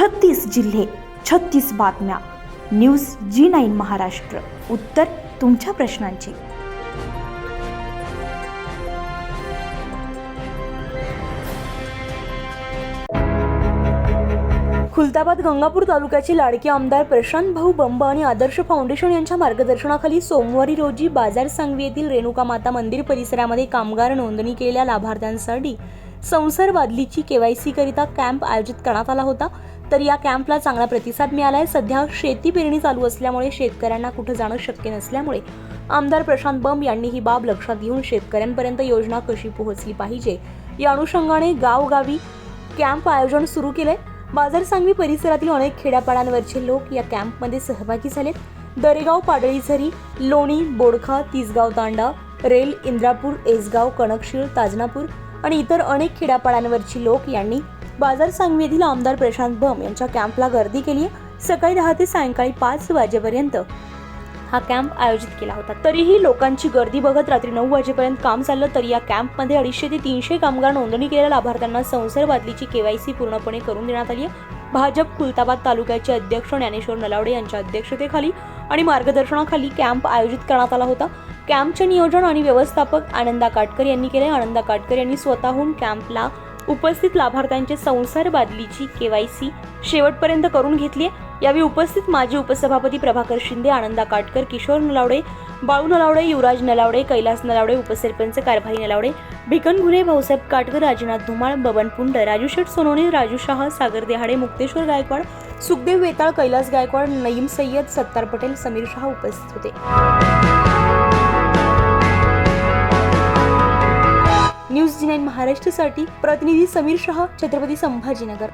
छत्तीस जिल्हे छत्तीस बातम्या. News G nine Maharashtra. उत्तर तुमच्या प्रश्नांची. खुलताबाद गंगापूर तालुक्याचे लाडके आमदार प्रशांत भाऊ बंब आणि आदर्श फाउंडेशन यांच्या मार्गदर्शनाखाली सोमवारी रोजी बाजार सांगवी येथील रेणुका माता मंदिर परिसरामध्ये कामगार नोंदणी केलेल्या लाभार्थ्यांसाठी संसार बादलीची केवायसी करिता कॅम्प आयोजित करण्यात आला होता. तर या कॅम्पला चांगला प्रतिसाद मिळाला आहे सध्या शेती पेरणी चालू असल्यामुळे शेतकऱ्यांना कुठं जाणं शक्य नसल्यामुळे आमदार प्रशांत बंब यांनी ही बाब लक्षात घेऊन शेतकऱ्यांपर्यंत योजना कशी पोहोचली पाहिजे या अनुषंगाने गावगावी कॅम्प आयोजन सुरू केलंय. बाजार सांगवी परिसरातील अनेक खेड्यापाड्यांवरचे लोक या कॅम्पमध्ये सहभागी झालेत. दरेगाव पाडळीझरी लोणी बोडखा तिसगाव तांडा रेल इंद्रापूर एसगाव कणकशीळ ताजनापूर आणि इतर अनेक खेड्यापाड्यांवरची लोक यांनी बाजार सांगवी येथील आमदार प्रशांत बम यांच्या कॅम्पला गर्दी केली. सकाळी दहा ते सायंकाळी पाच वाजेपर्यंत हा कॅम्प आयोजित केला होता. तरीही लोकांची गर्दी बघत रात्री नऊ वाजेपर्यंत काम चाललं तरी या कॅम्पमध्ये अडीचशे ते तीनशे कामगार नोंदणी केलेल्या लाभार्थ्यांना संसार बादलीची केवायसी पूर्णपणे करून देण्यात आली आहे. भाजप खुलताबाद तालुक्याचे अध्यक्ष ज्ञानेश्वर नलावडे यांच्या अध्यक्षतेखाली आणि मार्गदर्शनाखाली कॅम्प आयोजित करण्यात आला होता. कॅम्पचे नियोजन आणि व्यवस्थापक आनंदा काटकर यांनी केले आनंदा काटकर यांनी स्वतःहून कॅम्पला उपस्थित लाभार्थ्यांचे संसार बादलीची के वाय सी शेवटपर्यंत करून घेतली आहे. यावेळी उपस्थित माजी उपसभापती प्रभाकर शिंदे आनंदा काटकर किशोर नलावडे बाळू नलावडे युवराज नलावडे कैलास नलावडे उपसरपंच कारभारी नलावडे भिकन घुले भाऊसाहेब काटकर राजनाथ धुमाळ बबन पुंड राजू शेठ सोनवणे राजू शहा सागर देहाडे मुक्तेश्वर गायकवाड सुखदेव वेताळ कैलास गायकवाड नईम सय्यद सत्तार पटेल समीर शाह उपस्थित होते महाराष्ट्रसाठी प्रतिनिधी समीर शहा छत्रपती संभाजीनगर.